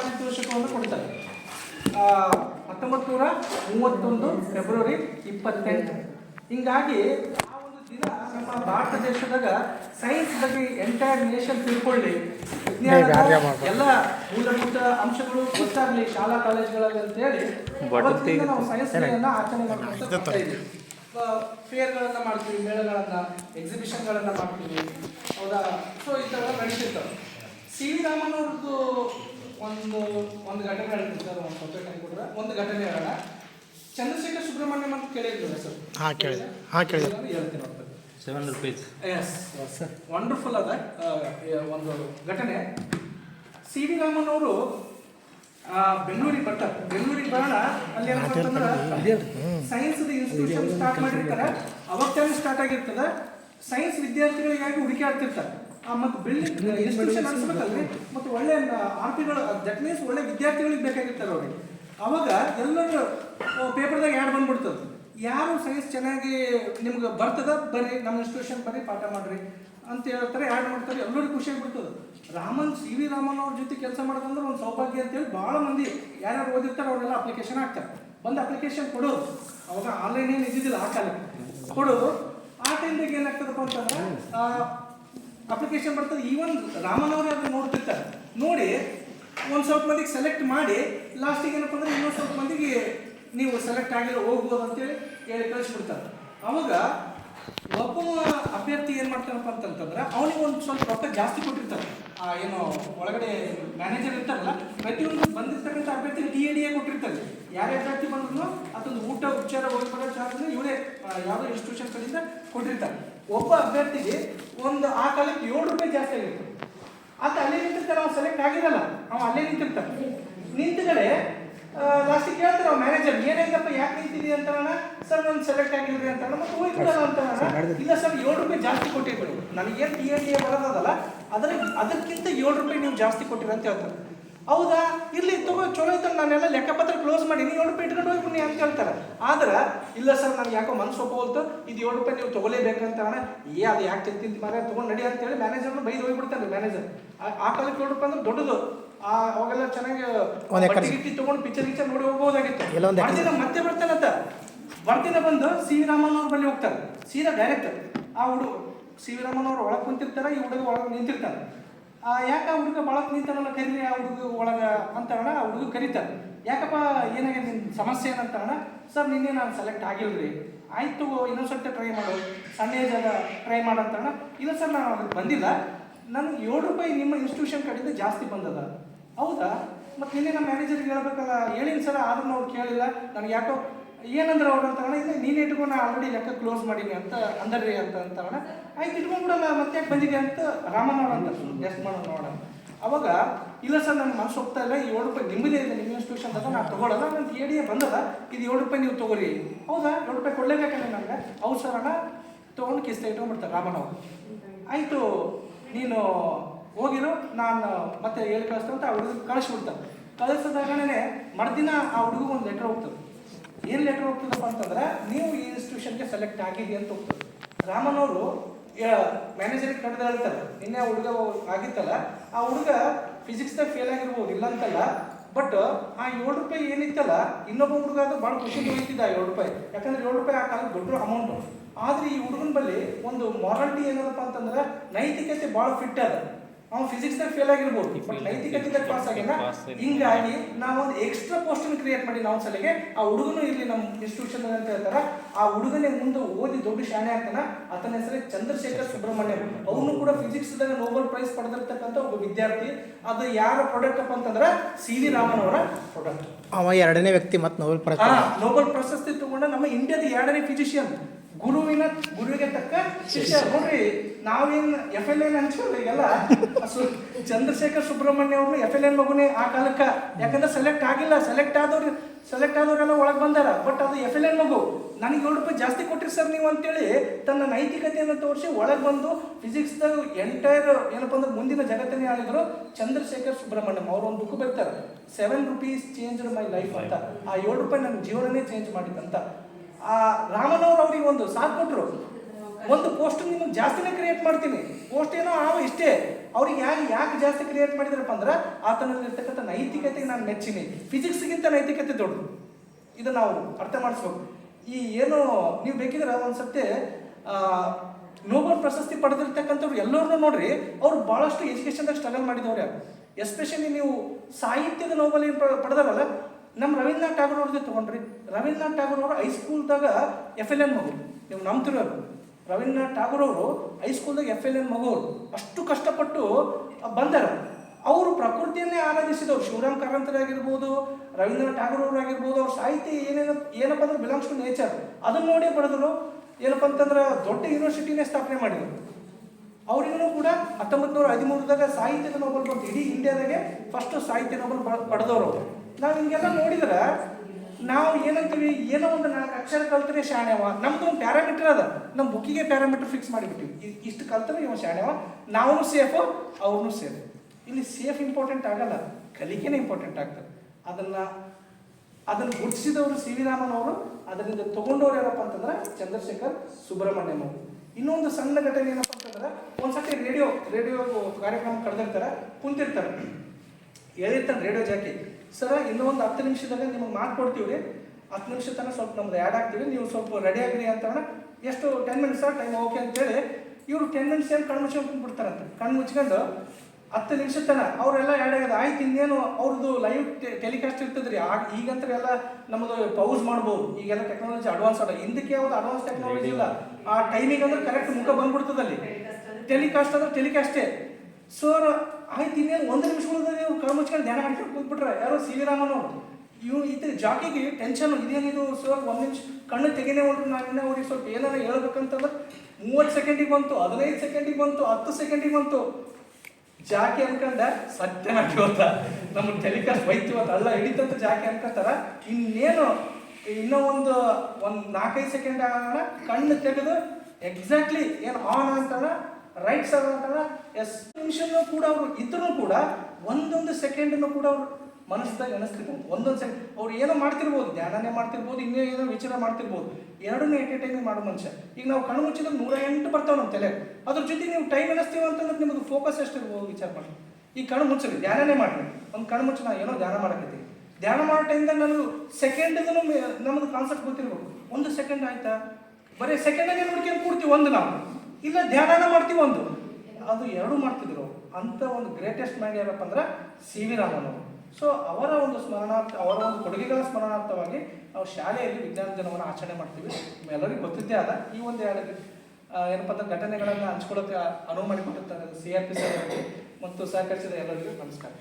ಪಾರಿತೋಷಕವನ್ನು ಕೊಡ್ತಾರೆ. ಹತ್ತೊಂಬತ್ತು ನೂರ ಮೂವತ್ತೊಂದು ಫೆಬ್ರವರಿ ಇಪ್ಪತ್ತೆಂಟು. ಹಿಂಗಾಗಿ ಆ ಒಂದು ದಿನ ನಮ್ಮ ಭಾರತ ದೇಶದಾಗ ಸೈನ್ಸ್ ಬಗ್ಗೆ ಎಂಟೈರ್ ನೇಷನ್ ತಿಳ್ಕೊಳ್ಳಿ. ವಿಜ್ಞಾನ ಎಲ್ಲ ಮೂಲಭೂತ ಅಂಶಗಳು ಗೊತ್ತಾಗಲಿ ಶಾಲಾ ಕಾಲೇಜುಗಳಲ್ಲಿ ಅಂತೇಳಿ. ಹೇಳಿ ನಾವು ಸೈನ್ಸ್ ಡೇಯನ್ನು ಆಚರಣೆ ಮಾಡ್ತೀವಿ ಇದ್ದೀವಿ. ಫೇರ್ಗಳನ್ನ ಮಾಡ್ತೀವಿ ಮೇಳಗಳನ್ನು ಎಕ್ಸಿಬಿಷನ್ಗಳನ್ನ ಮಾಡ್ತೀವಿ. ಹೌದಾ? ಸೊ ಈ ಥರ ನಡೀತಿರ್ತಾವೆ ಸಿ ವಿ ರಾಮನ್ ಅವ್ರದ್ದು ಒಂದು ಒಂದು ಘಟನೆ ಹೇಳ್ತೀನಿ ಸರ್ ಒಂದು ಸ್ವಲ್ಪ ಟೈಮ್ ಕೊಡ್ರೆ ಒಂದು ಘಟನೆ ಹೇಳೋಣ ಚಂದ್ರಶೇಖರ್ ಸುಬ್ರಹ್ಮಣ್ಯಂ ಅಂತ ಕೇಳಿದ್ರು ಸರ್? ಹಾಂ ಕೇಳಿದೆ. ಹಾಂ ಕೇಳಿದೆ. ಹೇಳ್ತೀನಿ ಅವ್ರ. ಸೆವೆನ್ ರುಪೀಸ್ ಎಸ್ ವಂಡರ್ಫುಲ್ ಅದ ಒಂದು ಘಟನೆ. ಸಿ ವಿ ರಾಮನ್ ಅವರು ಬೆಂಗಳೂರಿಗೆ ಬರ್ತಾರೆ. ಬೆಂಗಳೂರಿಗೆ ಬರೋಣ. ಅಲ್ಲಿ ಏನಂತಂದ್ರೆ ಸೈನ್ಸ್ ಇನ್ಸ್ಟಿಟ್ಯೂಷನ್ ಸ್ಟಾರ್ಟ್ ಮಾಡಿರ್ತಾರೆ. ಅವಾಗ ಸ್ಟಾರ್ಟ್ ಆಗಿರ್ತದೆ. ಸೈನ್ಸ್ ವಿದ್ಯಾರ್ಥಿಗಳಿಗಾಗಿ ಹುಡುಕಾಡ್ತಿರ್ತಾರೆ ಆ, ಮತ್ತು ಬಿಲ್ಡಿಂಗ್ ಇನ್ಸ್ಟಿಟ್ಯೂಷನ್ ಅನ್ಸ್ಬೇಕಲ್ರಿ ಮತ್ತು ಒಳ್ಳೆ ಆರ್ ಪಿಗಳು ದಟ್ ಮೀನ್ಸ್ ಒಳ್ಳೆ ವಿದ್ಯಾರ್ಥಿಗಳಿಗೆ ಬೇಕಾಗಿರ್ತಾರೆ ಅವ್ರಿಗೆ. ಅವಾಗ ಎಲ್ಲರೂ ಪೇಪರ್ದಾಗ ಯಾರು ಬಂದ್ಬಿಡ್ತದೆ ಯಾರು ಸೈನ್ಸ್ ಚೆನ್ನಾಗಿ ನಿಮ್ಗೆ ಬರ್ತದ ಬರ್ರಿ ನಮ್ಮ ಇನ್ಸ್ಟಿಟ್ಯೂಷನ್ ಬರ್ರಿ ಪಾಠ ಮಾಡ್ರಿ ಅಂತ ಹೇಳ್ತಾರೆ ಆ್ಯಡ್ ಮಾಡ್ತಾರೆ. ಎಲ್ಲರಿಗೂ ಖುಷಿ ಆಗ್ಬಿಡ್ತದೆ. ರಾಮನ್ ಸಿ ವಿ ರಾಮನ್ ಅವ್ರ ಜೊತೆ ಕೆಲಸ ಮಾಡೋದಂದ್ರೆ ಒಂದು ಸೌಭಾಗ್ಯ ಅಂತೇಳಿ ಭಾಳ ಮಂದಿ ಯಾರ್ಯಾರು ಓದಿರ್ತಾರೆ ಅವರೆಲ್ಲ ಅಪ್ಲಿಕೇಶನ್ ಹಾಕ್ತಾರೆ. ಬಂದು ಅಪ್ಲಿಕೇಶನ್ ಕೊಡು. ಅವಾಗ ಆನ್ಲೈನ್ ಏನು ಇದ್ದಿದ್ದಿಲ್ಲ ಆ ಕಾಲಕ್ಕೆ. ಕೊಡೋದು ಆ ಟೈಮ್ದಾಗ ಏನಾಗ್ತದಪ್ಪ ಅಂತಂದ್ರೆ ಅಪ್ಲಿಕೇಶನ್ ಬರ್ತದೆ. ಈವನ್ ರಾಮನವರೇ ಅದನ್ನು ನೋಡ್ತಿರ್ತಾರೆ. ನೋಡಿ, ಒಂದು ಸ್ವಲ್ಪ ಮಂದಿಗೆ ಸೆಲೆಕ್ಟ್ ಮಾಡಿ ಲಾಸ್ಟಿಗೆ ಏನಪ್ಪ ಅಂದ್ರೆ ಇನ್ನೊಂದು ಸ್ವಲ್ಪ ಮಂದಿಗೆ ನೀವು ಸೆಲೆಕ್ಟ್ ಆಗಿರೋ ಹೋಗ್ಬೋದು ಅಂತೇಳಿ ಹೇಳಿ ಕಳಿಸ್ಬಿಡ್ತಾರೆ. ಅವಾಗ ಒಬ್ಬ ಅಭ್ಯರ್ಥಿ ಏನು ಮಾಡ್ತಾನಪ್ಪ ಅಂತಂತಂದ್ರೆ ಅವನಿಗೆ ಒಂದು ಸ್ವಲ್ಪ ರೊಕ್ಕ ಜಾಸ್ತಿ ಕೊಟ್ಟಿರ್ತಾರೆ. ಆ, ಏನು, ಒಳಗಡೆ ಮ್ಯಾನೇಜರ್ ಇರ್ತಾರಲ್ಲ, ಪ್ರತಿಯೊಂದು ಬಂದಿರ್ತಕ್ಕಂಥ ಅಭ್ಯರ್ಥಿ ಡಿ ಎ ಡಿ ಎ ಕೊಟ್ಟಿರ್ತಾರೆ. ಯಾರೇ ಅಭ್ಯರ್ಥಿ ಬಂದ್ರು ಅದೊಂದು ಊಟ ಉಪಚಾರ ಹೋಗ್ಬರೋ ಚಾರ್ಜ್ ಇವರೇ ಯಾವುದೋ ಇನ್ಸ್ಟಿಟ್ಯೂಷನ್ ಕಡೆಯಿಂದ ಕೊಟ್ಟಿರ್ತಾರೆ. ಒಬ್ಬ ಅಭ್ಯರ್ಥಿಗೆ ಒಂದು ಆ ಕಾಲಕ್ಕೆ ಏಳು ರೂಪಾಯಿ ಜಾಸ್ತಿ ಆಗಿತ್ತು. ಆತ ಅಲ್ಲೇ ನಿಂತಿರ್ತಾರೆ ಅವ್ನು ಸೆಲೆಕ್ಟ್ ಆಗಿರಲ್ಲ. ಅವ್ನು ಅಲ್ಲೇ ನಿಂತಿರ್ತಾನೆ. ನಿಂತುಗಡೆ ಲಾಸ್ಟಿಗೆ ಕೇಳ್ತಾರೆ ಅವ್ನ ಮ್ಯಾನೇಜರ್ ಏನಾಯ್ತಪ್ಪ ಯಾಕೆ ನಿಂತಿದ್ದೀವಿ ಅಂತ ಸರ್ ನಾನು ಸೆಲೆಕ್ಟ್ ಆಗಿಲ್ರಿ ಅಂತ ಮತ್ತೆ ಹೋಗ್ಬಿಡಲ್ಲ ಅಂತ ಇಲ್ಲ ಸರ್ ಏಳು ರೂಪಾಯಿ ಜಾಸ್ತಿ ಕೊಟ್ಟಿದ್ರು ನನಗೇನು ಟಿ ಎನ್ ಡಿ ಬರೋದಲ್ಲ ಅದರ ಅದಕ್ಕಿಂತ ಏಳು ರೂಪಾಯಿ ನೀವು ಜಾಸ್ತಿ ಕೊಟ್ಟಿರಿ ಅಂತ ಹೇಳ್ತಾರೆ. ಹೌದಾ? ಇರ್ಲಿ ತಗೋ ಚಲೋ ಐತಲ್ಲ ನಾನೆಲ್ಲ ಲೆಕ್ಕಪತ್ರ ಕ್ಲೋಸ್ ಮಾಡಿ ನೀವು ಏಳು ರೂಪಾಯಿ ಇಟ್ಕೊಂಡು ಹೋಗ್ಬಿಡಿ ಅಂತ ಹೇಳ್ತಾರೆ. ಆದ್ರೆ ಇಲ್ಲ ಸರ್ ನನಗೆ ಯಾಕೋ ಮನ್ಸು ಒಪ್ಪವಲ್ತು ಇದು ಏಳು ರೂಪಾಯಿ ನೀವು ತಗೊಲೇಬೇಕಂತ ಅಣ್ಣ ಏ ಅದು ಯಾಕೆ ತಿಂತಿಂತ ಮಾರ ತೊಗೊಂಡು ನಡಿ ಅಂತೇಳಿ ಮ್ಯಾನೇಜರ್ನ ಬೈದು ಹೋಗ್ಬಿಡ್ತಾನೆ ಮ್ಯಾನೇಜರ್ ಆ ಕಾಲಕ್ಕೆ ಏಳು ರೂಪಾಯಿ ಅಂದ್ರೆ ದೊಡ್ಡದು. ಆ ಅವಾಗೆಲ್ಲ ಚೆನ್ನಾಗಿ ಗಿಟ್ಟಿ ತಗೊಂಡು ಪಿಕ್ಚರ್ ಗಿಚ್ಚರ್ ನೋಡಿ ಹೋಗ್ಬೋದಾಗಿತ್ತು. ಮತ್ತೆ ಬರ್ತಾನಂತ ಬರ್ದಿನ ಬಂದು ಸಿ ವಿ ರಾಮನ್ ಅವ್ರ ಬಳಿ ಹೋಗ್ತಾರೆ. ಸೀದಾ ಡೈರೆಕ್ಟ್ ಆ ಹುಡುಗ ಸಿ ವಿ ರಾಮನ್ ಅವ್ರು ಒಳಗೆ ಕುಂತಿರ್ತಾರೆ ಈ ಹುಡುಗ ಒಳಗೆ ನಿಂತಿರ್ತಾನೆ. ಯಾಕ ಆ ಹುಡುಗ ಬಳಕ್ ನಿಂತಾನಲ್ಲ ಕರೀರಿ, ಆ ಹುಡುಗ ಒಳಗೆ ಅಂತವಣ ಆ ಹುಡುಗ ಕರೀತಾರೆ ಯಾಕಪ್ಪ ಏನಾಗಿದೆ ನಿನ್ನ ಸಮಸ್ಯೆ ಏನಂತವಣ ಸರ್, ನಿನ್ನೆ ನಾನು ಸೆಲೆಕ್ಟ್ ಆಗಿಲ್ರಿ. ಆಯ್ತು ಸ್ವಲ್ಪ ಟ್ರೈ ಮಾಡು. ಸಣ್ಣ ಏಜ್ ಟ್ರೈ ಮಾಡಂತಣ್ಣ ಇಲ್ಲ ಸರ್, ನಾನು ಅದಕ್ಕೆ ಬಂದಿಲ್ಲ. ನನಗೆ ಏಳು ರೂಪಾಯಿ ನಿಮ್ಮ ಇನ್ಸ್ಟಿಟ್ಯೂಷನ್ ಕಡೆಯಿಂದ ಜಾಸ್ತಿ ಬಂದದ. ಹೌದಾ? ಮತ್ತೆ ನಿನ್ನೆ ನಮ್ಮ ಮ್ಯಾನೇಜರ್ಗೆ ಹೇಳ್ಬೇಕಲ್ಲ, ಹೇಳಿನ ಸರ್, ಆದ್ರೂ ಅವ್ರು ಕೇಳಿಲ್ಲ. ನನಗೆ ಯಾಕೋ ಏನಂದ್ರೆ ಅವ್ರು ಅಂತ ಇಲ್ಲ ನೀನು ಇಟ್ಕೊಂಡು ಆಲ್ರೆಡಿ ಲೆಕ್ಕ ಕ್ಲೋಸ್ ಮಾಡೀನಿ ಅಂತ, ಅಂದರ್ರಿ ಅಂತ ಅಂತವಣ ಆಯ್ತು ಇಟ್ಕೊಂಡ್ಬಿಡಲ್ಲ ಮತ್ತೆ ಯಾಕೆ ಬಂದಿದೆ ಅಂತ ರಾಮನವ್ರ ಅಂತ ಗೆಸ್ಟ್ ಮಾಡೋಣ ನೋಡೋಣ ಅವಾಗ, ಇಲ್ಲ ಸರ್ ನನ್ನ ಮನಸ್ಸು ಹೋಗ್ತಾ ಇಲ್ಲ ಏಳು ರೂಪಾಯಿ ನಿಮ್ಮದೇ ಇದೆ, ನಿಮ್ಮ ಇನ್ಸ್ಟಿಟ್ಯೂಷನ್ ಅದ ನಾನು ತಗೊಳ್ಳಲ್ಲ ನನ್ನ ಎ ಡಿ ಎ ಬಂದದ, ಇದು ಏಳು ರೂಪಾಯಿ ನೀವು ತಗೋರಿ ಹೌದಾ? ಏಳು ರೂಪಾಯಿ ಕೊಡಲೇಬೇಕಲ್ಲ ನನಗೆ ಹೌದು ಸರ್, ಅಣ್ಣ. ತೊಗೊಂಡು ಕಿಸ್ತ ಇಟ್ಕೊಂಡ್ಬಿಡ್ತಾರೆ ರಾಮನ್ ಅವರು ಆಯಿತು, ನೀನು ಹೋಗಿರು, ನಾನು ಮತ್ತೆ ಹೇಳಿ ಕಳಿಸ್ತಂತ ಅಂತ ಆ ಹುಡುಗ ಕಳಿಸ್ಬಿಡ್ತಾರೆ ಕಳಿಸಿದಾಗನೇ ಮರುದಿನ ಆ ಹುಡುಗ ಒಂದು ಲೆಟ್ರ್ ಹೋಗ್ತದೆ. ಏನು ಲೆಟರ್ ಹೋಗ್ತದಪ್ಪ ಅಂತಂದ್ರೆ, ನೀವು ಈ ಇನ್ಸ್ಟಿಟ್ಯೂಷನ್ಗೆ ಸೆಲೆಕ್ಟ್ ಆಗಿದೆ ಅಂತ ಹೋಗ್ತದೆ ರಾಮನ್ ಅವರು ಮ್ಯಾನೇಜರಿಗೆ ಕಡೆ ಹೇಳ್ತಾರೆ. ನಿನ್ನೆ ಹುಡುಗ ಆಗಿತ್ತಲ್ಲ, ಆ ಹುಡುಗ ಫಿಸಿಕ್ಸ್ದಾಗ ಫೇಲ್ ಆಗಿರ್ಬೋದು ಇಲ್ಲ ಅಂತಲ್ಲ ಬಟ್ ಆ ಏಳು ರೂಪಾಯಿ ಏನಿತ್ತಲ್ಲ, ಇನ್ನೊಬ್ಬ ಹುಡುಗ ಅದು ಭಾಳ ಖುಷಿ ಹೋಗ್ತಿದ್ದ ಏಳು ರೂಪಾಯಿ. ಯಾಕಂದ್ರೆ ಏಳು ರೂಪಾಯಿ ಆ ಕಾಲಕ್ಕೆ ದೊಡ್ಡ ಅಮೌಂಟು ಆದ್ರೆ ಈ ಹುಡುಗನ ಬಳಿ ಒಂದು ಮಾರಾಲ್ಟಿ ಏನದಪ್ಪ ಅಂತಂದ್ರೆ, ನೈತಿಕತೆ ಭಾಳ ಫಿಟ್ ಅದ. ಅವ್ನು ಫಿಸಿಕ್ಸ್ನಾಗ ಫೇಲ್ ಆಗಿರ್ಬೋದು ಬಟ್ ನೈತಿಕತೆಯಿಂದ ಪಾಸ್ ಆಗಿಲ್ಲ. ಹಿಂಗಾಗಿ ನಾವೊಂದು ಎಕ್ಸ್ಟ್ರಾ ಪೋಸ್ಟನ್ನು ಕ್ರಿಯೇಟ್ ಮಾಡಿ ನಾವು ಸಲಿಗೆ ಆ ಹುಡುಗನು ಇರಲಿ ನಮ್ಮ ಇನ್ಸ್ಟಿಟ್ಯೂಷನ್ ಅಂತ ಹೇಳ್ತಾರ ಆ ಹುಡುಗನೇ ಮುಂದೆ ಓದಿ ದೊಡ್ಡ ಶಾಣೆ ಆಗ್ತಾನ ಆತನ ಹೆಸರೇ ಚಂದ್ರಶೇಖರ್ ಸುಬ್ರಹ್ಮಣ್ಯ. ಅವನು ಕೂಡ ಫಿಸಿಕ್ಸ್ದಾಗ ನೋಬೆಲ್ ಪ್ರೈಸ್ ಪಡೆದಿರ್ತಕ್ಕಂಥ ಒಬ್ಬ ವಿದ್ಯಾರ್ಥಿ. ಅದು ಯಾರ ಪ್ರಾಡಕ್ಟ್ ಅಪ್ಪ ಅಂತಂದ್ರೆ ಸಿ ವಿ ರಾಮನ್ ಅವರ ಪ್ರಾಡಕ್ಟ್ ಅವ ಎರಡನೇ ವ್ಯಕ್ತಿ ಮತ್ತೆ ನೋಬೆಲ್ ಪ್ರೈಸ್ ನೋಬೆಲ್ ಪ್ರಶಸ್ತಿ ತಗೊಂಡ ನಮ್ಮ ಇಂಡಿಯಾದ ಎರಡನೇ ಫಿಸಿಷಿಯನ್ ಗುರುವಿನ ಗುರುವಿಗೆ ತಕ್ಕ ಶಿಷ್ಯ. ನೋಡ್ರಿ ನಾವೇನ್ ಎಫ್ ಎಲ್ ಎನ್ ಈಗೆಲ್ಲ? ಸು- ಚಂದ್ರಶೇಖರ್ ಸುಬ್ರಹ್ಮಣ್ಯ ಅವ್ರನ್ನ ಎಫ್ ಎಲ್ ಎನ್ ಮಗುನೇ ಆ ಕಾಲಕ್ಕ. ಯಾಕಂದ್ರೆ ಸೆಲೆಕ್ಟ್ ಆಗಿಲ್ಲ. ಸೆಲೆಕ್ಟ್ ಆದವ್ರು ಸೆಲೆಕ್ಟ್ ಆದವ್ರೆಲ್ಲ ಒಳಗೆ ಬಂದಾರ. ಬಟ್ ಅದು ಎಫ್ ಎಲ್ ಎನ್ ಮಗು. ನನಗೆ ಏಳು ರೂಪಾಯಿ ಜಾಸ್ತಿ ಕೊಟ್ಟಿರಿ ಸರ್ ನೀವು ಅಂತೇಳಿ ತನ್ನ ನೈತಿಕತೆಯನ್ನು ತೋರಿಸಿ ಒಳಗೆ ಬಂದು ಫಿಸಿಕ್ಸ್ದಾಗ ಎಂಟೈರ್ ಏನಪ್ಪ ಅಂದ್ರೆ ಮುಂದಿನ ಜಗತ್ತನೇ ಆಗಿದ್ರು ಚಂದ್ರಶೇಖರ್ ಸುಬ್ರಹ್ಮಣ್ಯಂ. ಅವ್ರು ಒಂದು ಬುಕ್ ಬರ್ತಾರೆ seven rupees change my life ಅಂತ. ಆ ಏಳು ರೂಪಾಯಿ ನನ್ನ ಜೀವನನೇ ಚೇಂಜ್ ಮಾಡಿದಂತ ಆ ರಾಮನವ್ರು ಅವ್ರಿಗೆ ಒಂದು ಸಾಥ್ ಕೊಟ್ಟರು ಒಂದು ಪೋಸ್ಟ್ ನಿಮಗೆ ಜಾಸ್ತಿನೇ ಕ್ರಿಯೇಟ್ ಮಾಡ್ತೀನಿ. ಪೋಸ್ಟ್ ಏನೋ ಆ ಇಷ್ಟೇ. ಅವ್ರಿಗೆ ಯಾಕೆ ಯಾಕೆ ಜಾಸ್ತಿ ಕ್ರಿಯೇಟ್ ಮಾಡಿದ್ರಪ್ಪ ಅಂದ್ರೆ ಆತನಲ್ಲಿರ್ತಕ್ಕಂಥ ನೈತಿಕತೆಗೆ ನಾನು ಮೆಚ್ಚಿನಿ. ಫಿಸಿಕ್ಸ್ಗಿಂತ ನೈತಿಕತೆ ದೊಡ್ಡದು ಇದು ನಾವು ಅರ್ಥ ಮಾಡಿಸ್ಬೇಕು. ಈ ಏನು ನೀವು ಬೇಕಿದ್ರೆ ಒಂದು ಸತ್ಯ ನೋಬಲ್ ಪ್ರಶಸ್ತಿ ಪಡೆದಿರ್ತಕ್ಕಂಥವ್ರು ಎಲ್ಲರನ್ನೂ ನೋಡ್ರಿ, ಅವ್ರು ಭಾಳಷ್ಟು ಎಜುಕೇಷನ್ದಾಗ ಸ್ಟ್ರಗಲ್ ಮಾಡಿದವ್ರೆ. ಎಸ್ಪೆಷಲಿ ನೀವು ಸಾಹಿತ್ಯದ ನೋಬಲ್ ಏನು ಪಡೆದಾರಲ್ಲ ನಮ್ಮ ರವೀಂದ್ರನಾಥ್ ಠಾಗೂರ್ ಅವ್ರದ್ದು ತೊಗೊಂಡ್ರಿ. ರವೀಂದ್ರನಾಥ್ ಠಾಗೂರ್ ಅವರು ಹೈಸ್ಕೂಲ್ದಾಗ ಎಫ್ ಎಲ್ ಎನ್ ಮಗು ನೀವು ನಂಬ್ತಿರೋರು ರವೀಂದ್ರನಾಥ್ ಠಾಗೂರ್ ಅವರು ಹೈಸ್ಕೂಲ್ದಾಗ ಎಫ್ ಎಲ್ ಎನ್ ಮಗು ಅಷ್ಟು ಕಷ್ಟಪಟ್ಟು ಬಂದಾರ. ಅವರು ಪ್ರಕೃತಿಯನ್ನೇ ಆರಾಧಿಸಿದವರು. ಶಿವರಾಮ್ ಕಾರಂತರ ಆಗಿರ್ಬೋದು, ರವೀಂದ್ರನಾಥ್ ಠಾಗೂರ್ ಅವರು ಆಗಿರ್ಬೋದು, ಅವ್ರ ಸಾಹಿತ್ಯ ಏನೇನು, ಏನಪ್ಪ ಅಂದ್ರೆ ಬಿಲಾಂಗ್ಸ್ ಟು ನೇಚರ್ ಅದನ್ನು ನೋಡಿ ಬರೆದ್ರು, ಏನಪ್ಪ ಅಂತಂದ್ರೆ ದೊಡ್ಡ ಯೂನಿವರ್ಸಿಟಿನೇ ಸ್ಥಾಪನೆ ಮಾಡಿದರು. ಅವರಿಗೂ ಕೂಡ ಹತ್ತೊಂಬತ್ತು ನೂರ ಹದಿಮೂರದಾಗ ಸಾಹಿತ್ಯದ ನೋಬಲ್ ಬಂತು. ಇಡೀ ಇಂಡಿಯಾದಾಗೆ ಫಸ್ಟ್ ಸಾಹಿತ್ಯ ನೋಬಲ್ ಪಡೆದವರು ಅವರು. ನಾವು ಹಿಂಗೆಲ್ಲ ನೋಡಿದ್ರೆ ನಾವು ಏನಂತೀವಿ, ಏನೋ ಒಂದು ನಾಲ್ಕು ಅಕ್ಷರ ಕಲ್ತರೆ ಶಾಣೆವ. ನಮ್ದು ಒಂದು ಪ್ಯಾರಾಮೀಟರ್ ಅದ. ನಮ್ಮ ಬುಕ್ಕಿಗೆ ಪ್ಯಾರಾಮೀಟರ್ ಫಿಕ್ಸ್ ಮಾಡಿಬಿಟ್ಟಿವಿ ಇಷ್ಟು ಕಲ್ತರೆ ಇವ ಶಾಣೆವ. ನಾವು ಸೇಫು ಅವ್ರನ್ನೂ ಸೇಫ್. ಇಲ್ಲಿ ಸೇಫ್ ಇಂಪಾರ್ಟೆಂಟ್ ಆಗಲ್ಲ. ಕಲಿಕೆನೇ ಇಂಪಾರ್ಟೆಂಟ್ ಆಗ್ತದೆ. ಅದನ್ನ, ಅದನ್ನು ಗುರುತಿಸಿದವರು ಸಿ ವಿ ರಾಮನ್ ಅವರು ಅದರಿಂದ ತಗೊಂಡವ್ರು ಏನಪ್ಪ ಅಂತಂದ್ರೆ ಚಂದ್ರಶೇಖರ್ ಸುಬ್ರಹ್ಮಣ್ಯಂ ಅವರು ಇನ್ನೊಂದು ಸಣ್ಣ ಘಟನೆ ಏನಪ್ಪ ಅಂತಂದ್ರೆ, ಒಂದ್ಸತಿ ರೇಡಿಯೋ ರೇಡಿಯೋ ಕಾರ್ಯಕ್ರಮ ಕಳೆದಿರ್ತಾರೆ ಕುಂತಿರ್ತಾರೆ. ಹೇಳಿರ್ತಾನೆ ರೇಡಿಯೋ ಜಾಕಿ. ಸರ ಇನ್ನೊಂದು ಹತ್ತು ನಿಮಿಷದಾಗ ನಿಮಗೆ ಮಾತು ಕೊಡ್ತೀವಿ ರೀ. ಹತ್ತು ನಿಮಿಷ ತನಕ ಸ್ವಲ್ಪ ನಮ್ದು ಆ್ಯಡ್ ಆಗ್ತೀವಿ. ನೀವು ಸ್ವಲ್ಪ ರೆಡಿ ಆಗಿರಿ ಅಂತ ಎಷ್ಟು ಟೆನ್ ಮಿನಿಟ್ಸ್ ಟೈಮ್ ಓಕೆ ಅಂತೇಳಿ ಇವರು ಟೆನ್ ಮಿನಿಟ್ಸ್ ಏನು ಕಣ್ಣು ಮುಚ್ಕೊಂಡು ಬಿಡ್ತಾರಂತೆ ಕಣ್ಣು ಮುಚ್ಕೊಂಡು ಹತ್ತು ನಿಮಿಷ ತನ ಅವರೆಲ್ಲ ಆ್ಯಡ್ ಆಗಿದೆ ಆಯ್ತು, ಇನ್ನೇನು ಅವ್ರದ್ದು ಲೈವ್ ಟೆಲಿಕಾಸ್ಟ್ ಇರ್ತದ್ರಿ. ಆಗ, ಈಗಂತ್ರ ಎಲ್ಲ ನಮ್ಮದು ಪೌಸ್ ಮಾಡ್ಬೋದು. ಈಗೆಲ್ಲ ಟೆಕ್ನಾಲಜಿ ಅಡ್ವಾನ್ಸ್ ಅದ. ಹಿಂದಕ್ಕೆ ಯಾವ್ದು ಅಡ್ವಾನ್ಸ್ ಟೆಕ್ನಾಲಜಿ ಇಲ್ಲ. ಆ ಟೈಮಿಗೆ ಅಂದ್ರೆ ಕರೆಕ್ಟ್ ಮುಖ ಬಂದ್ಬಿಡ್ತದಲ್ಲಿ ಟೆಲಿಕಾಸ್ಟ್ ಅಂದ್ರೆ ಟೆಲಿಕಾಸ್ಟೇ ಸರ್, ಆಯ್ತು, ಇನ್ನೇನು ಒಂದು ನಿಮಿಷ ಉಳಿದ್ರೆ ನೀವು ಕಣ್ಣು ಮುಚ್ಕೊಂಡು ಧ್ಯಾನ ಮಾಡ್ಕೊಂಡು ಕೂತ್ಬಿಟ್ರೆ, ಯಾರೋ ಸಿ ವಿ ರಾಮನು? ಇವ್ ಇವು ಇದು ಜಾಕಿಗೆ ಟೆನ್ಷನ್ ಇದೇನಿದು ಸರ್, ಒಂದು ನಿಮಿಷ ಕಣ್ಣು ತೆಗೆನೇ ಹೊಂಟ್ರು ನಾನು ಅವ್ರಿಗೆ ಸ್ವಲ್ಪ ಏನಾರ ಹೇಳ್ಬೇಕಂತಂದ್ರೆ, ಮೂವತ್ತು ಸೆಕೆಂಡಿಗೆ ಬಂತು, ಹದಿನೈದು ಸೆಕೆಂಡಿಗೆ ಬಂತು, ಹತ್ತು ಸೆಕೆಂಡಿಗೆ ಬಂತು. ಜಾಕಿ ಅನ್ಕಂಡ ಸತ್ಯ ಇವತ್ತ ನಮ್ಮ ಟೆಲಿಕಾಸ್ಟ್ ಬೈತಿವತ್ತ ಅಲ್ಲ, ಹಿಡಿತಂತ ಜಾಕಿ ಅನ್ಕೊಂತಾರ. ಇನ್ನೇನು, ಇನ್ನೂ ಒಂದು ಒಂದು ನಾಲ್ಕೈದು ಸೆಕೆಂಡ್ ಆಗೋಣ ಕಣ್ಣು ತೆಗೆದು ಎಕ್ಸಾಕ್ಟ್ಲಿ ಏನು ಆನ್ ಅಂತಾನ ರೈಟ್ ಸರ್ ಅಂತಂದ್ರೆ ಎಸ್ ನಿಮಿಷನೂ ಕೂಡ ಅವರು ಇದ್ರೂ ಕೂಡ ಒಂದೊಂದು ಸೆಕೆಂಡನ್ನು ಕೂಡ ಅವರು ಮನಸ್ಸಿದಾಗ ನೆನೆಸ್ತಿರ್ಬೋದು. ಒಂದೊಂದು ಸೆಕೆಂಡ್ ಅವ್ರು ಏನೋ ಮಾಡ್ತಿರ್ಬೋದು, ಧ್ಯಾನನೇ ಮಾಡ್ತಿರ್ಬೋದು, ಇನ್ನೇ ಏನೋ ವಿಚಾರ ಮಾಡ್ತಿರ್ಬೋದು. ಎರಡನ್ನೂ ಎಂಟರ್ಟೈನ್ಮೆಂಟ್ ಮಾಡೋ ಮನುಷ್ಯ. ಈಗ ನಾವು ಕಣ್ಣು ಮುಚ್ಚಿದ್ರೆ ನೂರ ಎಂಟು ಬರ್ತಾವೆ ನಮ್ಮ ತಲೆ ಅದ್ರ ಜೊತೆ ನೀವು ಟೈಮ್ ಎನಿಸ್ತೀವಿ ಅಂತಂದ್ರೆ ನಿಮ್ಮದು ಫೋಕಸ್ ಎಷ್ಟಿರ್ಬೋದು ವಿಚಾರ ಮಾಡಿ. ಈ ಕಣ್ಣು ಮುಚ್ಚಲಿ ಧ್ಯಾನನೇ ಮಾಡಿರಿ. ಒಂದು ಕಣ್ಣು ಮುಚ್ಚಿ ನಾವು ಏನೋ ಧ್ಯಾನ ಮಾಡಕತ್ತೀವಿ. ಧ್ಯಾನ ಮಾಡೋ ಟೈಮ್ದಾಗ ನಾನು ಸೆಕೆಂಡ್ಗೂ ನಮ್ಮದು ಕಾನ್ಸೆಪ್ಟ್ ಗೊತ್ತಿರ್ಬೋದು ಒಂದು ಸೆಕೆಂಡ್ ಆಯ್ತಾ? ಬರೀ ಸೆಕೆಂಡಾಗೆ ನೋಡ್ಕೊಂಡು ಕೂಡ್ತೀವಿ ಒಂದು ನಾವು. ಇಲ್ಲ, ಧ್ಯಾನನ ಮಾಡ್ತೀವಿ ಒಂದು. ಅದು ಎರಡು ಮಾಡ್ತಿದ್ರು. ಅಂತ ಒಂದು ಗ್ರೇಟೆಸ್ಟ್ ಮ್ಯಾನ್ ಯಾರಪ್ಪ ಅಂದ್ರೆ ಸಿ ವಿ ರಾಮನ್ ಸೊ ಅವರ ಒಂದು ಸ್ಮರಣಾರ್ಥ, ಅವರ ಒಂದು ಕೊಡುಗೆಗಳ ಸ್ಮರಣಾರ್ಥವಾಗಿ ನಾವು ಶಾಲೆಯಲ್ಲಿ ವಿಜ್ಞಾನ ದಿನವನ್ನು ಆಚರಣೆ ಮಾಡ್ತೀವಿ. ಎಲ್ಲರಿಗೂ ಗೊತ್ತಿದ್ದೇ ಆದ ಈ ಒಂದು ಎರಡು ಏನಪ್ಪ ಅಂದ್ರೆ ಘಟನೆಗಳನ್ನು ಹಂಚ್ಕೊಳ್ಳೋಕೆ ಅನುವು ಮಾಡಿಕೊಟ್ಟಿರ್ತಾರೆ ಸಿ ಆರ್ ಪಿ ಸರ್ ಮತ್ತು ಸಹಕರಿಸಿದ ಎಲ್ಲರಿಗೂ ನಮಸ್ಕಾರ.